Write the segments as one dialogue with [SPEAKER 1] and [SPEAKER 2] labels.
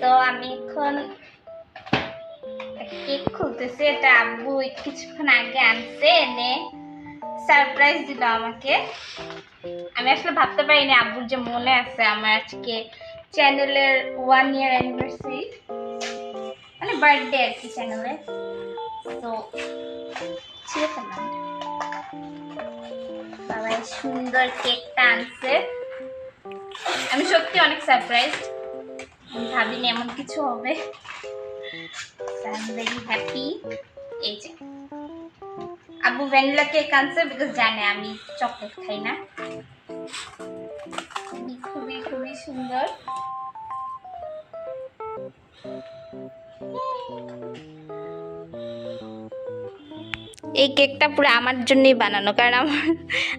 [SPEAKER 1] তো আমি এখন কেক খুলতেছি, এটা আব্বু কিছুক্ষণ আগে আনছে, এনে সারপ্রাইজ দিল আমাকে। আমি আসলে ভাবতে পারিনি আব্বুর যে মনে আছে আমার আজকে চ্যানেলের ওয়ান ইয়ার অ্যানিভার্সারি মানে বার্থডে আর কি চ্যানেলে তো ঠিক আছে বাবা সুন্দর কেকটা আনছে। আমি সত্যি অনেক সারপ্রাইজ ভাবিনি এমন কিছু হবে। হ্যাপি এই যে। আব্বু ভ্যানিলা কেক আনছে বিকজ জানে আমি চকলেট খাই না। খুবই খুবই সুন্দর। এই কেকটা পুরো আমার জন্যই বানানো, কারণ আমার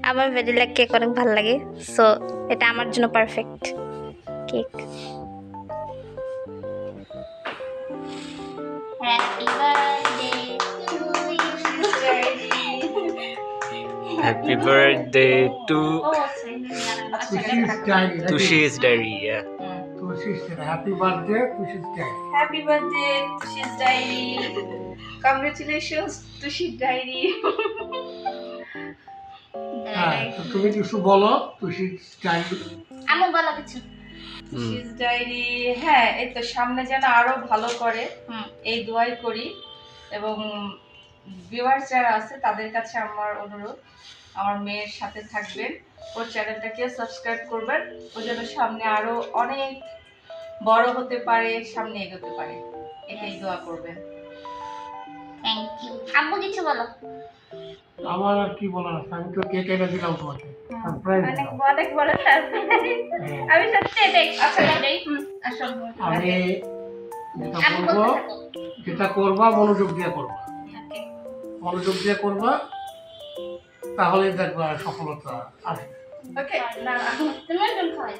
[SPEAKER 1] আমার ভ্যানিলা কেক অনেক ভালো লাগে। সো এটা আমার জন্য perfect cake happy birthday to you
[SPEAKER 2] Happy birthday to
[SPEAKER 3] Tushi's diary.
[SPEAKER 2] Tushi's diary. Yeah.
[SPEAKER 3] Tushi's happy birthday, Tushi's diary.
[SPEAKER 4] Happy birthday, Tushi's diary. Congratulations, Tushi's diary.
[SPEAKER 3] হ্যাঁ তুমি কিছু বলো.
[SPEAKER 1] আমি বলো কিছু।
[SPEAKER 4] diary. হ্যাঁ এই তো সামনে যেন আরও ভালো করে এই দোয়াই করি। এবং ভিউয়ার্স যারা আছে তাদের কাছে আমার অনুরোধ আমার মেয়ের সাথে থাকবেন। ওর চ্যানেলটাকে সাবস্ক্রাইব করবেন। ও যেন সামনে আরও অনেক বড় হতে পারে সামনে এগোতে পারে। এটাই দোয়া করবেন।
[SPEAKER 1] থ্যাংক ইউ আব্বু কিছু বলো।
[SPEAKER 3] আমার আর কি বলার আছে? আমি তো কেক এনে দিলাম তোমাকে। সারপ্রাইজ
[SPEAKER 1] অনেক অনেক বড় সারপ্রাইজ
[SPEAKER 3] হ্যাঁ।
[SPEAKER 1] আমি সত্যি এটাই
[SPEAKER 3] আমি যেটা
[SPEAKER 1] আমি
[SPEAKER 3] বলব যেটা করবা মনোযোগ দিয়ে করবা। মনোযোগ দিয়ে করবা তাহলে দেখবা সফলতা আসবে।
[SPEAKER 4] ওকে। না
[SPEAKER 1] তুমি একদম খাওয়াই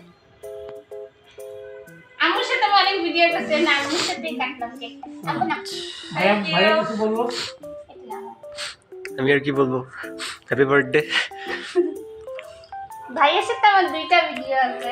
[SPEAKER 1] আম্মুর সাথে অনেক ভিডিও করছি না আম্মুর সাথেই কাটলাম কেক আম্মু না
[SPEAKER 3] ভাইয়া
[SPEAKER 4] Thank
[SPEAKER 3] ভাইয়া কিছু বলব।
[SPEAKER 2] আমি আর কি বলব হ্যাপি বার্থডে
[SPEAKER 1] ভাইয়ের সাথে আমার দুইটা ভিডিও আছে